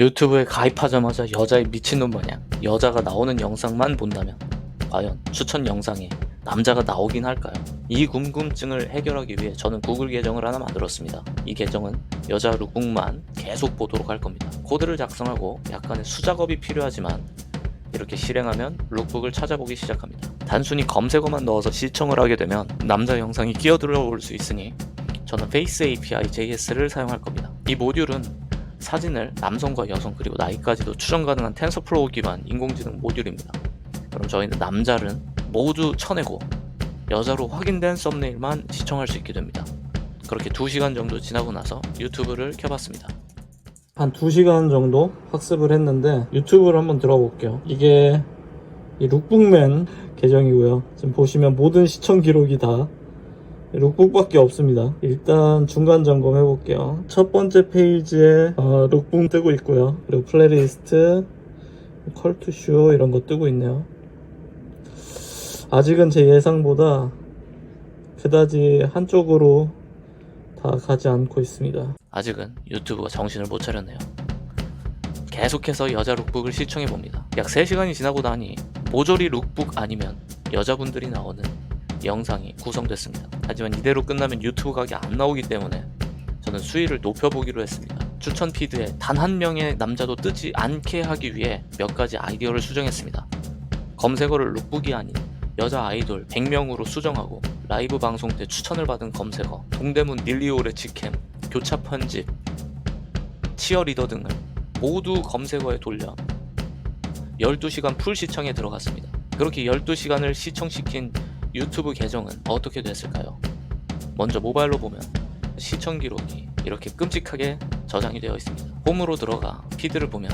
유튜브에 가입하자마자 여자의 미친놈 마냥 여자가 나오는 영상만 본다면 과연 추천 영상에 남자가 나오긴 할까요? 이 궁금증을 해결하기 위해 저는 구글 계정을 하나 만들었습니다. 이 계정은 여자 룩북만 계속 보도록 할 겁니다. 코드를 작성하고 약간의 수작업이 필요하지만 이렇게 실행하면 룩북을 찾아보기 시작합니다. 단순히 검색어만 넣어서 시청을 하게 되면 남자 영상이 끼어들어 올 수 있으니 저는 Face API JS를 사용할 겁니다. 이 모듈은 사진을 남성과 여성 그리고 나이까지도 추정 가능한 텐서플로우 기반 인공지능 모듈입니다. 그럼 저희는 남자를 모두 쳐내고 여자로 확인된 썸네일만 시청할 수 있게 됩니다. 그렇게 2시간 정도 지나고 나서 유튜브를 켜봤습니다. 한 2시간 정도 학습을 했는데 유튜브를 한번 들어볼게요. 이게 이 룩북맨 계정이고요. 지금 보시면 모든 시청 기록이 다 룩북밖에 없습니다. 일단 중간 점검 해볼게요. 첫 번째 페이지에 어, 룩북 뜨고 있고요. 그리고 플레이리스트, 컬투쇼 이런 거 뜨고 있네요. 아직은 제 예상보다 그다지 한쪽으로 다 가지 않고 있습니다. 아직은 유튜브가 정신을 못 차렸네요. 계속해서 여자 룩북을 시청해 봅니다. 약 3시간이 지나고 나니 모조리 룩북 아니면 여자분들이 나오는 영상이 구성됐습니다. 하지만 이대로 끝나면 유튜브 각이 안 나오기 때문에 저는 수위를 높여보기로 했습니다. 추천 피드에 단 한 명의 남자도 뜨지 않게 하기 위해 몇 가지 아이디어를 수정했습니다. 검색어를 룩북이 아닌 여자 아이돌 100명으로 수정하고 라이브 방송 때 추천을 받은 검색어 동대문 닐리오레 직캠 교차 편집 치어리더 등을 모두 검색어에 돌려 12시간 풀 시청에 들어갔습니다. 그렇게 12시간을 시청시킨 유튜브 계정은 어떻게 됐을까요? 먼저 모바일로 보면 시청 기록이 이렇게 끔찍하게 저장이 되어 있습니다. 홈으로 들어가 피드를 보면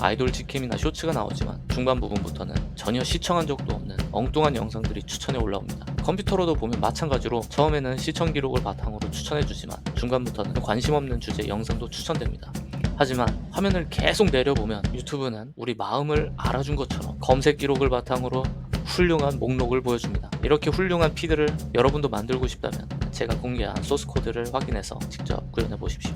아이돌 직캠이나 쇼츠가 나오지만 중반 부분부터는 전혀 시청한 적도 없는 엉뚱한 영상들이 추천에 올라옵니다. 컴퓨터로도 보면 마찬가지로 처음에는 시청 기록을 바탕으로 추천해주지만 중간부터는 관심 없는 주제 영상도 추천됩니다. 하지만 화면을 계속 내려보면 유튜브는 우리 마음을 알아준 것처럼 검색 기록을 바탕으로 훌륭한 목록을 보여줍니다. 이렇게 훌륭한 피드를 여러분도 만들고 싶다면 제가 공개한 소스 코드를 확인해서 직접 구현해 보십시오.